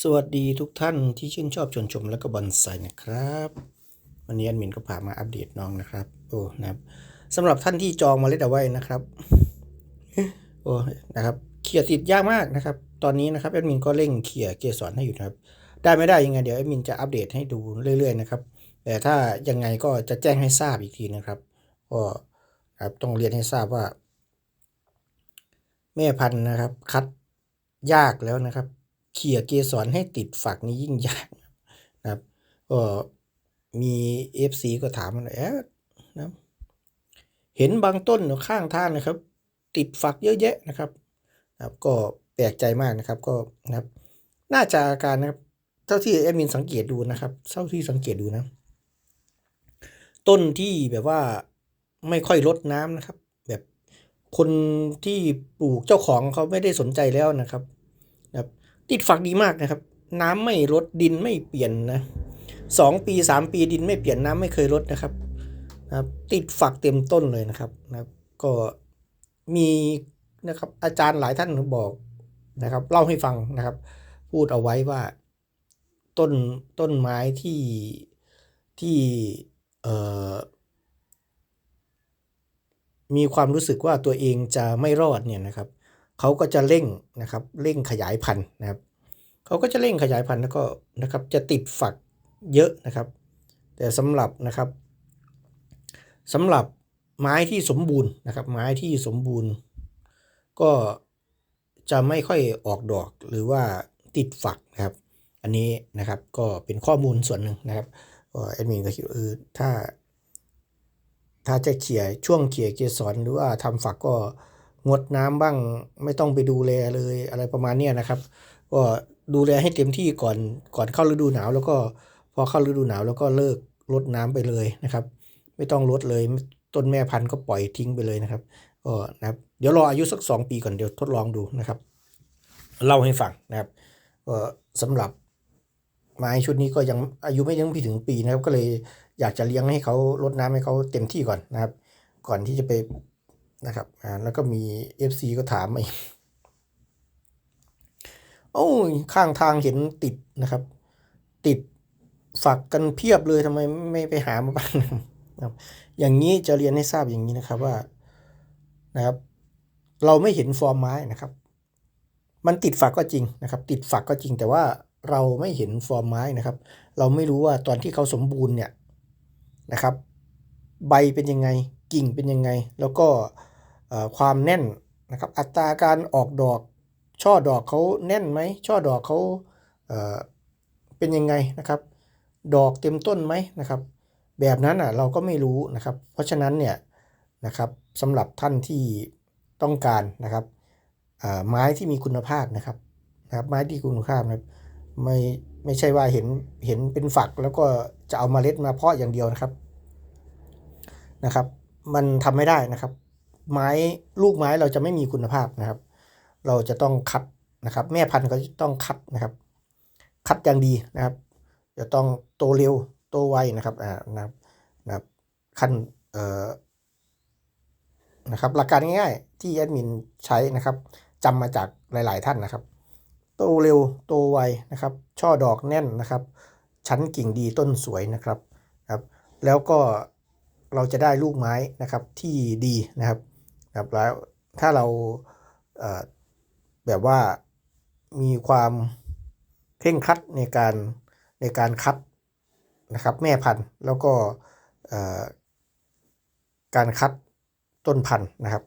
สวัสดีทุกท่านที่ชื่นชอบชวนชมและก็บอนไซนะครับ วันนี้แอดมินก็พามาอัปเดตน้องนะครับ โอ้นะครับสำหรับท่านที่จองเมาเล็ดเอาไว้นะครับโอ้นะครับเขี่ยติดยากมากนะครับ ตอนนี้นะครับแอดมินก็เร่งเขี่ยเกสรให้อยู่นะครับ ได้ไม่ได้ยังไงเดี๋ยวแอดมินจะอัปเดตให้ดูเรื่อยๆนะครับแต่ถ้ายังไงก็จะแจ้งให้ทราบอีกทีนะครับก็ครับต้องเรียนให้ทราบว่า แม่พันธุ์นะครับ คัดยากแล้วนะครับ เขี่ยเกสรให้ติดฝักนี้ยิ่งยากนะครับ ก็มี FC ก็ถามมาเอ๊ะนะเห็นบางต้นข้างทางนะครับ ติดฝักเยอะแยะนะครับนะครับก็แปลกใจมากนะครับก็นะครับ น่าจะอาการนะครับ เท่าที่แอดมินสังเกตดูนะครับเท่าที่สังเกตดูนะ ต้นที่แบบว่าไม่ค่อยรดน้ำนะครับ แบบคนที่ปลูกเจ้าของเขาไม่ได้สนใจแล้วนะครับนะครับ ติดฝักดีมากนะครับ น้ำไม่ลดดินไม่เปลี่ยนนะสองปีสามปีดินไม่เปลี่ยนน้ำไม่เคยลดนะครับนะครับ ติดฝักเต็มต้นเลยนะครับนะครับก็มีนะครับอาจารย์หลายท่านบอกนะครับเล่าให้ฟังนะครับ พูดเอาไว้ว่าต้นต้นไม้ที่ที่เอ่อมีความรู้สึกว่าตัวเองจะไม่รอดเนี่ยนะครับ เขาก็จะเร่งนะครับเร่งขยายพันธุ์นะครับเขาก็จะเร่งขยายพันธุ์แล้วก็นะครับจะติดฝักเยอะนะครับ แต่สำหรับนะครับสำหรับไม้ที่สมบูรณ์นะครับ ไม้ที่สมบูรณ์ ก็จะไม่ค่อยออกดอกหรือว่าติดฝักนะครับ อันนี้นะครับก็เป็นข้อมูลส่วนหนึ่งนะครับแอดมินก็คิดว่าเออถ้า ถ้าจะเขี่ยช่วงเขี่ยเกสรหรือว่าทำฝักก็ งดน้ำบ้าง ไม่ต้องไปดูแลเลยอะไรประมาณเนี้ยนะครับ ก็ดูแลให้เต็มที่ก่อนก่อนเข้าฤดูหนาว แล้วก็พอเข้าฤดูหนาวแล้วก็เลิกลดน้ำไปเลยนะครับ ไม่ต้องลดเลยต้นแม่พันธุ์ก็ปล่อยทิ้งไปเลยนะครับก็นะครับ เดี๋ยวรออายุสัก 2 ปีก่อนเดี๋ยวทดลองดูนะครับ เล่าให้ฟังนะครับก็สำหรับไม้ชุดนี้ก็ยังอายุไม่ยังไม่ถึงปีนะครับ ก็เลยอยากจะเลี้ยงให้เขาลดน้ำให้เขาเต็มที่ก่อนนะครับ ก่อนที่จะไป นะครับอ่าแล้วก็มี FC ก็ถามมาอีกโอ้ยข้างทางเห็นติดนะครับ ติดฝักกันเพียบเลยทำไมไม่ไปหามาบ้างนะครับอย่างนี้จะเรียนให้ทราบอย่างนี้นะครับว่านะครับ เราไม่เห็นฟอร์มไม้นะครับ มันติดฝักก็จริงนะครับ ติดฝักก็จริง แต่ว่าเราไม่เห็นฟอร์มไม้นะครับ เราไม่รู้ว่าตอนที่เขาสมบูรณ์เนี่ยนะครับ ใบเป็นยังไงกิ่งเป็นยังไง แล้วก็ ความแน่นนะครับอัตราการออกดอกช่อดอกเขาแน่นไหมช่อดอกเขาเเป็นยังไงนะครับ ดอกเต็มต้นไหมนะครับ แบบนั้นอะเราก็ไม่รู้นะครับ เพราะฉะนั้นเนี่ยนะครับสำหรับท่านที่ต้องการนะครับไม้ที่มีคุณภาพนะครับนะครับ ไม้ที่คุณภาพนะครับไม่ไม่ใช่ว่าเห็นเห็นเป็นฝักแล้วก็จะเอามาเล็ดมาเพาะอย่างเดียวนะครับนะครับ มันทำไม่ได้นะครับ ไม้ลูกไม้เราจะไม่มีคุณภาพนะครับ เราจะต้องคัดนะครับ แม่พันธุ์ก็ต้องคัดนะครับ คัดอย่างดีนะครับ จะต้องโตเร็วโตไวนะครับอ่านะครับนะครับขั้นเอ่อนะครับหลักการง่ายๆ ที่แอดมินใช้นะครับจำมาจากหลาย ๆ ท่านนะครับ โตเร็วโตไวนะครับ ช่อดอกแน่นนะครับ ชั้นกิ่งดีต้นสวยนะครับครับ แล้วก็เราจะได้ลูกไม้นะครับที่ดีนะครับ ครับแล้วถ้าเราเแบบว่ามีความเคร่งครัดในการในการคัดนะครับแม่พันธุ์แล้วก็การคัดต้นพันธุ์นะครับ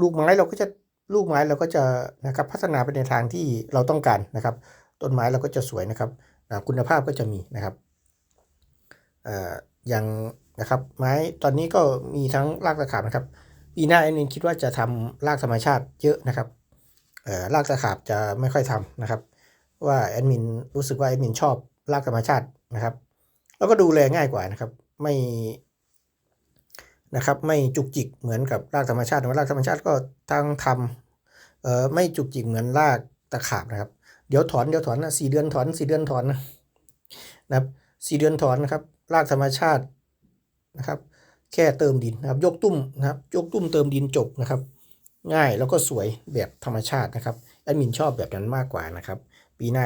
ลูกไม้เราก็จะลูกไม้เราก็จะนะครับพัฒนาไปในทางที่เราต้องการนะครับ ต้นไม้เราก็จะสวยนะครับคุณภาพก็จะมีนะครับอย่างนะครับไม้ตอนนี้ก็มีทั้งรากตะขาบนะครับ ปีหน้าแอดมินคิดว่าจะทำรากธรรมชาติเยอะนะครับรากตะขาบจะไม่ค่อยทำนะครับ ว่าแอดมินรู้สึกว่าแอดมินชอบรากธรรมชาตินะครับ แล้วก็ดูแลง่ายกว่านะครับ ไม่นะครับ ไม่จุกจิกเหมือนกับรากธรรมชาติรากธรรมชาติก็ทั้งทำเอ่อไม่จุกจิกเหมือนรากตะขาบนะครับ เดี๋ยวถอนเดี๋ยวถอนนะสี่เดือนถอนสี่เดือนถอนนะครับสี่เดือนถอนนะครับ รากธรรมชาตินะครับ แค่เติมดินนะครับ ยกตุ้มนะครับ ยกตุ้มเติมดินจบนะครับ ง่ายแล้วก็สวยแบบธรรมชาตินะครับแอดมินชอบแบบนั้นมากกว่านะครับ ปีหน้า